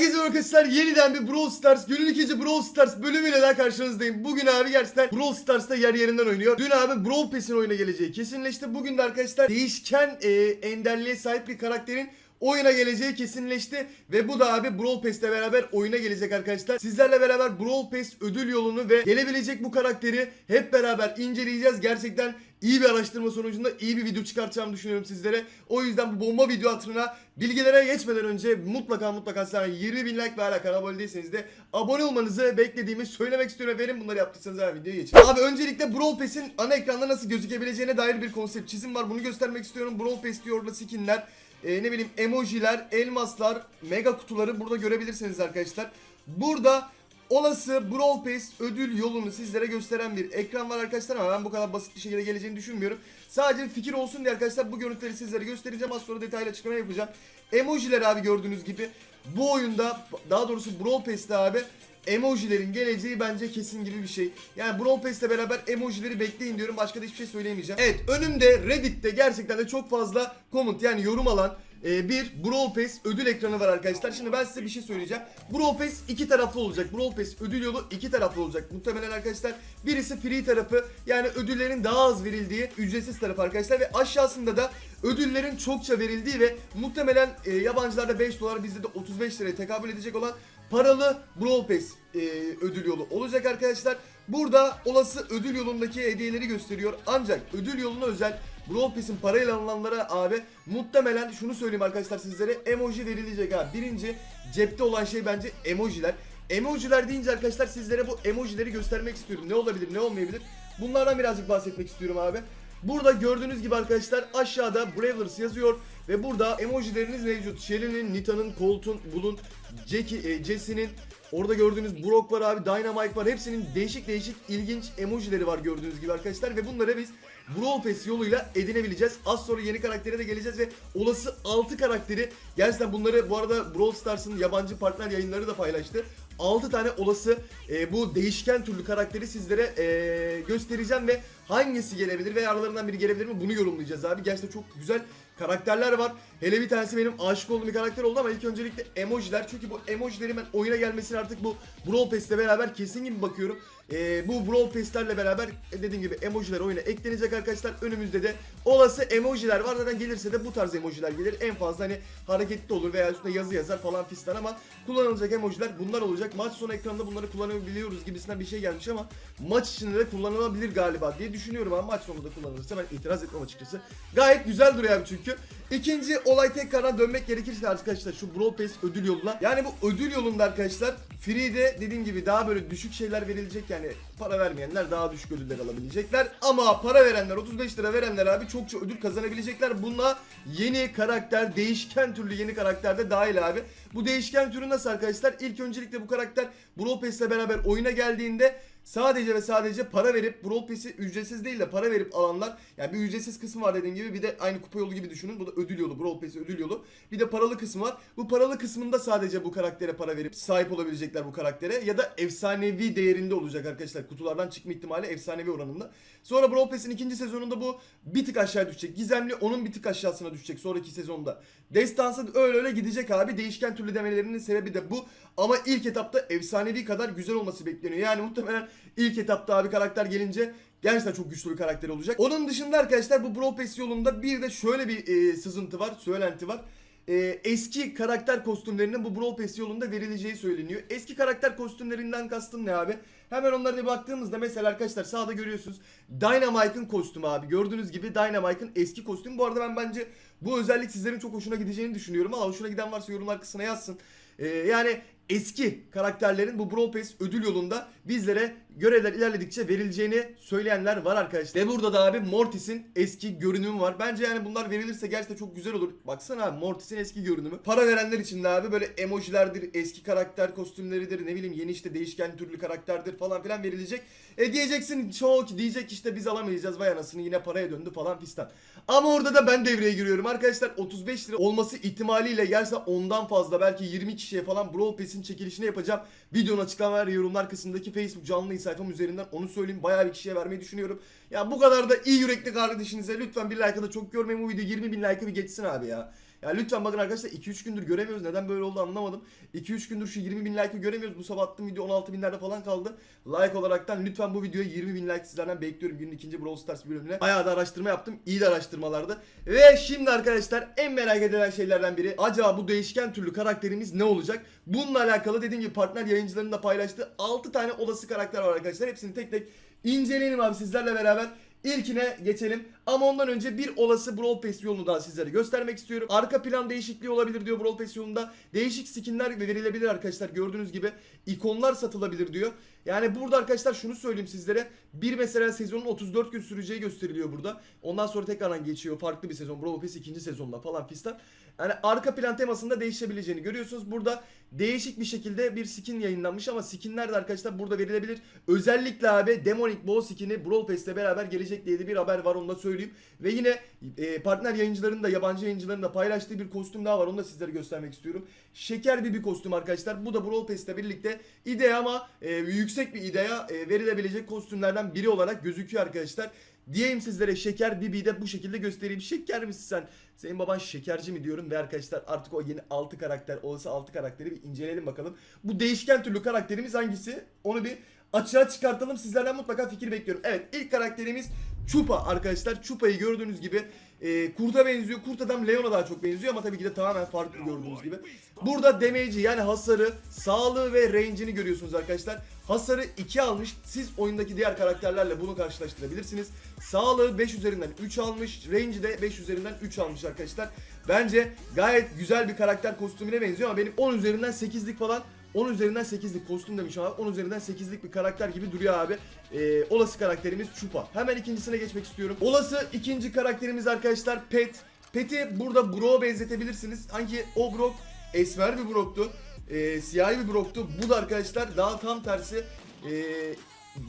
Herkese merhaba arkadaşlar yeniden bir Brawl Stars Gönül ikinci Brawl Stars bölümüyle daha karşınızdayım. Bugün abi gerçekten Brawl Stars'ta yer yerinden oynuyor. Dün abi Brawl Pass'in oyuna geleceği kesinleşti. Bugün de arkadaşlar değişken e, enderliğe sahip bir karakterin oyuna geleceği kesinleşti. Ve bu da abi Brawl Pass'le beraber oyuna gelecek arkadaşlar. Sizlerle beraber Brawl Pass ödül yolunu ve gelebilecek bu karakteri hep beraber inceleyeceğiz. Gerçekten iyi bir araştırma sonucunda iyi bir video çıkartacağımı düşünüyorum sizlere. O yüzden bu bomba video hatırına bilgilere geçmeden önce mutlaka mutlaka sana 20 bin like ve hala kanala abone değilseniz de abone olmanızı beklediğimi söylemek istiyorum efendim. Bunları yaptıysanız hemen videoya geçelim. Abi öncelikle Brawl Pass'in ana ekranda nasıl gözükebileceğine dair bir konsept çizim var. Bunu göstermek istiyorum. Brawl Pass diyor orada skinler, e, ne bileyim emojiler, elmaslar, mega kutuları burada görebilirsiniz arkadaşlar. Burada olası Brawl Pass ödül yolunu sizlere gösteren bir ekran var arkadaşlar ama ben bu kadar basit bir şekilde geleceğini düşünmüyorum. Sadece fikir olsun diye arkadaşlar bu görüntüleri sizlere göstereceğim. Az sonra detaylı açıklama yapacağım. Emojiler abi gördüğünüz gibi bu oyunda daha doğrusu Brawl Pass'te abi emojilerin geleceği bence kesin gibi bir şey. Yani Brawl Pass'le beraber emojileri bekleyin diyorum. Başka da hiçbir şey söyleyemeyeceğim. Evet önümde Reddit'te gerçekten de çok fazla comment yani yorum alan e, bir Brawl Pass ödül ekranı var arkadaşlar. Şimdi ben size bir şey söyleyeceğim. Brawl Pass iki taraflı olacak. Brawl Pass ödül yolu iki taraflı olacak. Muhtemelen arkadaşlar birisi free tarafı yani ödüllerin daha az verildiği ücretsiz tarafı arkadaşlar ve aşağısında da ödüllerin çokça verildiği ve muhtemelen e, yabancılarda 5 dolar bizde de 35 liraya tekabül edecek olan paralı Brawl Pass e, ödül yolu olacak arkadaşlar. Burada olası ödül yolundaki hediyeleri gösteriyor. Ancak ödül yoluna özel Brawl Pass'in parayla alınanlara abi muhtemelen şunu söyleyeyim arkadaşlar sizlere emoji verilecek abi. Birinci cepte olan şey bence emojiler. Emojiler deyince arkadaşlar sizlere bu emojileri göstermek istiyorum. Ne olabilir ne olmayabilir? Bunlardan birazcık bahsetmek istiyorum abi. Burada gördüğünüz gibi arkadaşlar aşağıda Brawlers yazıyor ve burada emojileriniz mevcut. Shelly'nin, Nita'nın, Colt'un, Bull'un, Jackie, e, Jesse'nin Orada gördüğünüz Brock var abi, Dynamite var. Hepsinin değişik değişik ilginç emojileri var gördüğünüz gibi arkadaşlar ve bunları biz Brawl Pass yoluyla edinebileceğiz. Az sonra yeni karaktere de geleceğiz ve olası 6 karakteri gerçekten bunları bu arada Brawl Stars'ın yabancı partner yayınları da paylaştı. 6 tane olası e, bu değişken türlü karakteri sizlere e, göstereceğim ve hangisi gelebilir veya aralarından biri gelebilir mi bunu yorumlayacağız abi. Gerçekten çok güzel karakterler var. Hele bir tanesi benim aşık olduğum bir karakter oldu ama ilk öncelikle emojiler. Çünkü bu emojilerin ben oyuna gelmesini artık bu Brawl Pass'le beraber kesin gibi bakıyorum. Ee, bu Brawl Pass'lerle beraber e, dediğim gibi emojiler oyuna eklenecek arkadaşlar. Önümüzde de olası emojiler var. Zaten gelirse de bu tarz emojiler gelir. En fazla hani hareketli olur veya üstünde yazı yazar falan fistan ama kullanılacak emojiler bunlar olacak. Maç sonu ekranında bunları kullanabiliyoruz gibisinden bir şey gelmiş ama maç içinde de kullanılabilir galiba diye düşünüyorum ama maç sonunda kullanılırsa ben itiraz etmem açıkçası. Gayet güzel duruyor abi çünkü. İkinci olay tekrardan dönmek gerekirse arkadaşlar şu Brawl Pass ödül yoluna. Yani bu ödül yolunda arkadaşlar Free'de dediğim gibi daha böyle düşük şeyler verilecek yani para vermeyenler daha düşük ödüller alabilecekler. Ama para verenler 35 lira verenler abi çokça ödül kazanabilecekler. Bununla yeni karakter değişken türlü yeni karakter de dahil abi. Bu değişken türü nasıl arkadaşlar? İlk öncelikle bu karakter Brawl Pass'le beraber oyuna geldiğinde sadece ve sadece para verip Brawl Pass'i ücretsiz değil de para verip alanlar yani bir ücretsiz kısmı var dediğim gibi bir de aynı kupa yolu gibi düşünün. Bu da ödül yolu Brawl Pass ödül yolu. Bir de paralı kısmı var. Bu paralı kısmında sadece bu karaktere para verip sahip olabilecekler bu karaktere ya da efsanevi değerinde olacak arkadaşlar. Kutulardan çıkma ihtimali efsanevi oranında. Sonra Brawl Pass'in ikinci sezonunda bu bir tık aşağı düşecek. Gizemli onun bir tık aşağısına düşecek sonraki sezonda. Destansı öyle öyle gidecek abi. Değişken türlü demelerinin sebebi de bu. Ama ilk etapta efsanevi kadar güzel olması bekleniyor. Yani muhtemelen ilk etapta abi karakter gelince Gerçekten çok güçlü bir karakter olacak. Onun dışında arkadaşlar bu Brawl Pass yolunda bir de şöyle bir e, sızıntı var, söylenti var. E, eski karakter kostümlerinin bu Brawl Pass yolunda verileceği söyleniyor. Eski karakter kostümlerinden kastım ne abi? Hemen onlara bir baktığımızda mesela arkadaşlar sağda görüyorsunuz Dynamite'ın kostümü abi. Gördüğünüz gibi Dynamite'ın eski kostümü. Bu arada ben bence bu özellik sizlerin çok hoşuna gideceğini düşünüyorum. Ama hoşuna giden varsa yorumlar kısmına yazsın. E, yani eski karakterlerin bu Brawl Pass ödül yolunda bizlere görevler ilerledikçe verileceğini söyleyenler var arkadaşlar. Ve burada da abi Mortis'in eski görünümü var. Bence yani bunlar verilirse gerçekten çok güzel olur. Baksana abi Mortis'in eski görünümü. Para verenler için de abi böyle emojilerdir, eski karakter kostümleridir, ne bileyim yeni işte değişken türlü karakterdir falan filan verilecek. E diyeceksin çok diyecek işte biz alamayacağız vay anasını yine paraya döndü falan fistan. Ama orada da ben devreye giriyorum arkadaşlar 35 lira olması ihtimaliyle gelse ondan fazla belki 20 kişiye falan Brawl Pass'in çekilişini yapacağım. Videonun açıklama ve yorumlar kısmındaki Facebook canlı sayfam üzerinden onu söyleyeyim. Bayağı bir kişiye vermeyi düşünüyorum. Ya bu kadar da iyi yürekli kardeşinize lütfen bir like'ı da çok görmeyin bu video 20 bin like'ı bir geçsin abi ya. Ya lütfen bakın arkadaşlar 2-3 gündür göremiyoruz. Neden böyle oldu anlamadım. 2-3 gündür şu 20 bin like'ı göremiyoruz. Bu sabah attığım video 16 binlerde falan kaldı. Like olaraktan lütfen bu videoya 20 bin like sizlerden bekliyorum. Günün ikinci Brawl Stars bölümüne. Bayağı da araştırma yaptım. İyi de araştırmalardı. Ve şimdi arkadaşlar en merak edilen şeylerden biri. Acaba bu değişken türlü karakterimiz ne olacak? Bununla alakalı dediğim gibi partner yayıncıların da paylaştığı 6 tane olası karakter var arkadaşlar. Hepsini tek tek inceleyelim abi sizlerle beraber. İlkine geçelim. Ama ondan önce bir olası Brawl Pass yolunu daha sizlere göstermek istiyorum. Arka plan değişikliği olabilir diyor Brawl Pass yolunda. Değişik skinler verilebilir arkadaşlar. Gördüğünüz gibi ikonlar satılabilir diyor. Yani burada arkadaşlar şunu söyleyeyim sizlere. Bir mesela sezonun 34 gün süreceği gösteriliyor burada. Ondan sonra tekrardan geçiyor farklı bir sezon. Brawl Pass ikinci sezonda falan fistan. Yani arka plan temasında değişebileceğini görüyorsunuz. Burada değişik bir şekilde bir skin yayınlanmış ama skinler de arkadaşlar burada verilebilir. Özellikle abi Demonic Bow skin'i Brawl Pass'le beraber gelecek diye de bir haber var onu da söyleyeyim. Ve yine e, partner yayıncıların da yabancı yayıncıların da paylaştığı bir kostüm daha var onu da sizlere göstermek istiyorum. Şeker bir bir kostüm arkadaşlar. Bu da Brawl Pass'le birlikte idea ama e, yüksek bir idea e, verilebilecek kostümlerden biri olarak gözüküyor arkadaşlar. Diyeyim sizlere şeker Bibi'yi de bu şekilde göstereyim. Şeker misin sen? Senin baban şekerci mi diyorum ve arkadaşlar artık o yeni 6 karakter olası 6 karakteri bir inceleyelim bakalım. Bu değişken türlü karakterimiz hangisi? Onu bir açığa çıkartalım. Sizlerden mutlaka fikir bekliyorum. Evet ilk karakterimiz Chupa arkadaşlar. Chupa'yı gördüğünüz gibi e, kurta benziyor. Kurt adam Leon'a daha çok benziyor ama tabii ki de tamamen farklı gördüğünüz gibi. Burada damage'i yani hasarı, sağlığı ve range'ini görüyorsunuz arkadaşlar. Hasarı 2 almış. Siz oyundaki diğer karakterlerle bunu karşılaştırabilirsiniz. Sağlığı 5 üzerinden 3 almış. Range'i de 5 üzerinden 3 almış arkadaşlar. Bence gayet güzel bir karakter kostümüne benziyor ama benim 10 üzerinden 8'lik falan 10 üzerinden 8'lik kostüm demiş abi. 10 üzerinden 8'lik bir karakter gibi duruyor abi. Ee, olası karakterimiz Chupa. Hemen ikincisine geçmek istiyorum. Olası ikinci karakterimiz arkadaşlar Pet. Pet'i burada Brock'a benzetebilirsiniz. Hangi o Brock esmer bir Brock'tu. Ee, siyahi bir Brock'tu. Bu da arkadaşlar daha tam tersi ee,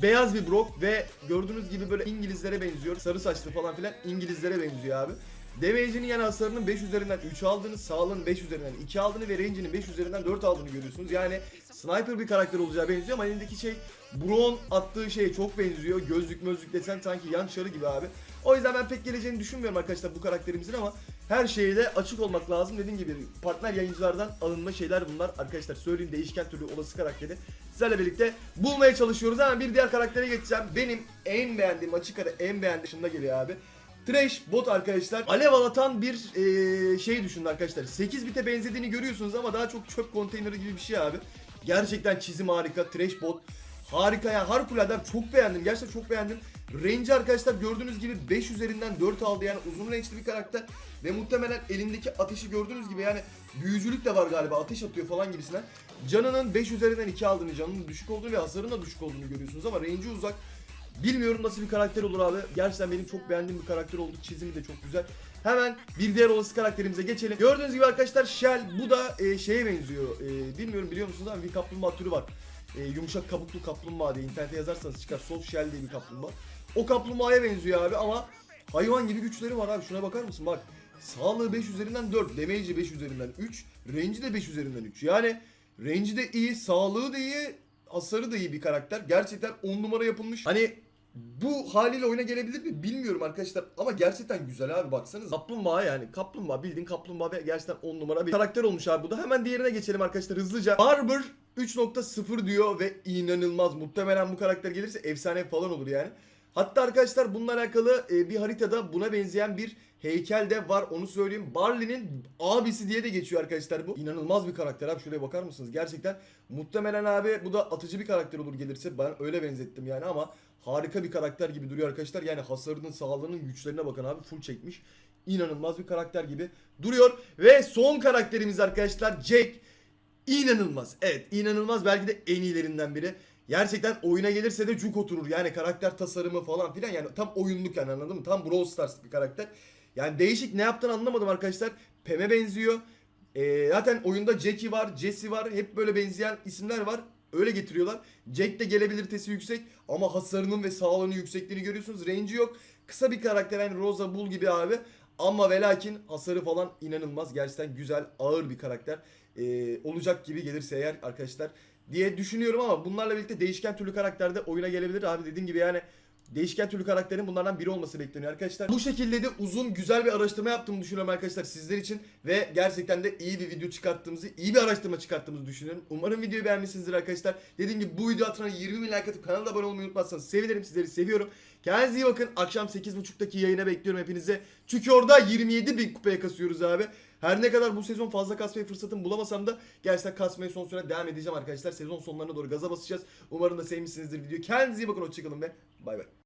beyaz bir Brock ve gördüğünüz gibi böyle İngilizlere benziyor. Sarı saçlı falan filan İngilizlere benziyor abi. Damage'inin yani hasarının 5 üzerinden 3 aldığını, sağlığının 5 üzerinden 2 aldığını ve range'inin 5 üzerinden 4 aldığını görüyorsunuz. Yani sniper bir karakter olacağı benziyor ama elindeki şey Braun attığı şeye çok benziyor. Gözlük mözlük desen sanki yan çarı gibi abi. O yüzden ben pek geleceğini düşünmüyorum arkadaşlar bu karakterimizin ama her şeye de açık olmak lazım. Dediğim gibi partner yayıncılardan alınma şeyler bunlar. Arkadaşlar söyleyeyim değişken türlü olası karakteri sizlerle birlikte bulmaya çalışıyoruz. Hemen bir diğer karaktere geçeceğim. Benim en beğendiğim açık ara en beğendiğim dışında geliyor abi. Trash bot arkadaşlar. Alev alatan bir eee, şey düşünün arkadaşlar. 8 bite benzediğini görüyorsunuz ama daha çok çöp konteyneri gibi bir şey abi. Gerçekten çizim harika. Trash bot harika ya. Harikulade çok beğendim. Gerçekten çok beğendim. Range arkadaşlar gördüğünüz gibi 5 üzerinden 4 aldı yani uzun range'li bir karakter ve muhtemelen elindeki ateşi gördüğünüz gibi yani büyücülük de var galiba ateş atıyor falan gibisinden. Canının 5 üzerinden 2 aldığını, canının düşük olduğunu ve hasarının da düşük olduğunu görüyorsunuz ama range'i uzak. Bilmiyorum nasıl bir karakter olur abi. Gerçekten benim çok beğendiğim bir karakter oldu. Çizimi de çok güzel. Hemen bir diğer olası karakterimize geçelim. Gördüğünüz gibi arkadaşlar Shell bu da e, şeye benziyor. E, bilmiyorum biliyor musunuz ama bir kaplumbağa türü var. E, yumuşak kabuklu kaplumbağa diye internete yazarsanız çıkar. Soft Shell diye bir kaplumbağa. O kaplumbağaya benziyor abi ama hayvan gibi güçleri var abi. Şuna bakar mısın? Bak sağlığı 5 üzerinden 4, damage'i 5 üzerinden 3, range'i de 5 üzerinden 3. Yani range'i de iyi, sağlığı da iyi, hasarı da iyi bir karakter. Gerçekten 10 numara yapılmış. Hani bu haliyle oyuna gelebilir mi bilmiyorum arkadaşlar ama gerçekten güzel abi baksanız. Kaplumbağa yani kaplumbağa bildiğin kaplumbağa ve gerçekten 10 numara bir karakter olmuş abi bu da. Hemen diğerine geçelim arkadaşlar hızlıca. Barber 3.0 diyor ve inanılmaz. Muhtemelen bu karakter gelirse efsane falan olur yani. Hatta arkadaşlar bununla alakalı e, bir haritada buna benzeyen bir heykel de var onu söyleyeyim. Barley'nin abisi diye de geçiyor arkadaşlar bu. İnanılmaz bir karakter abi şuraya bakar mısınız? Gerçekten muhtemelen abi bu da atıcı bir karakter olur gelirse. Ben öyle benzettim yani ama harika bir karakter gibi duruyor arkadaşlar. Yani hasarının, sağlığının, güçlerine bakın abi full çekmiş. İnanılmaz bir karakter gibi duruyor. Ve son karakterimiz arkadaşlar Jack. İnanılmaz. Evet inanılmaz belki de en iyilerinden biri. Gerçekten oyuna gelirse de cuk oturur. Yani karakter tasarımı falan filan yani tam oyunluk yani anladın mı? Tam Brawl Stars bir karakter. Yani değişik ne yaptığını anlamadım arkadaşlar. Pem'e benziyor. Ee, zaten oyunda Jackie var, Jesse var. Hep böyle benzeyen isimler var. Öyle getiriyorlar. Jack de gelebilirtesi yüksek ama hasarının ve sağlığının yüksekliğini görüyorsunuz. Range'i yok. Kısa bir karakter yani Rosa Bull gibi abi. Ama ve lakin hasarı falan inanılmaz. Gerçekten güzel, ağır bir karakter. Ee, olacak gibi gelirse eğer arkadaşlar diye düşünüyorum ama bunlarla birlikte değişken türlü karakterde oyuna gelebilir abi dediğim gibi yani değişken türlü karakterin bunlardan biri olması bekleniyor arkadaşlar. Bu şekilde de uzun güzel bir araştırma yaptığımı düşünüyorum arkadaşlar sizler için ve gerçekten de iyi bir video çıkarttığımızı, iyi bir araştırma çıkarttığımızı düşünüyorum. Umarım videoyu beğenmişsinizdir arkadaşlar. Dediğim gibi bu video atına 20 bin like atıp kanala abone olmayı unutmazsanız sevinirim. Sizleri seviyorum. Kendinize iyi bakın. Akşam 8.30'daki yayına bekliyorum hepinize. Çünkü orada 27 bin kupaya kasıyoruz abi. Her ne kadar bu sezon fazla kasmaya fırsatım bulamasam da gerçekten kasmaya son süre devam edeceğim arkadaşlar. Sezon sonlarına doğru gaza basacağız. Umarım da sevmişsinizdir videoyu. Kendinize iyi bakın. Hoşçakalın ve bay bay.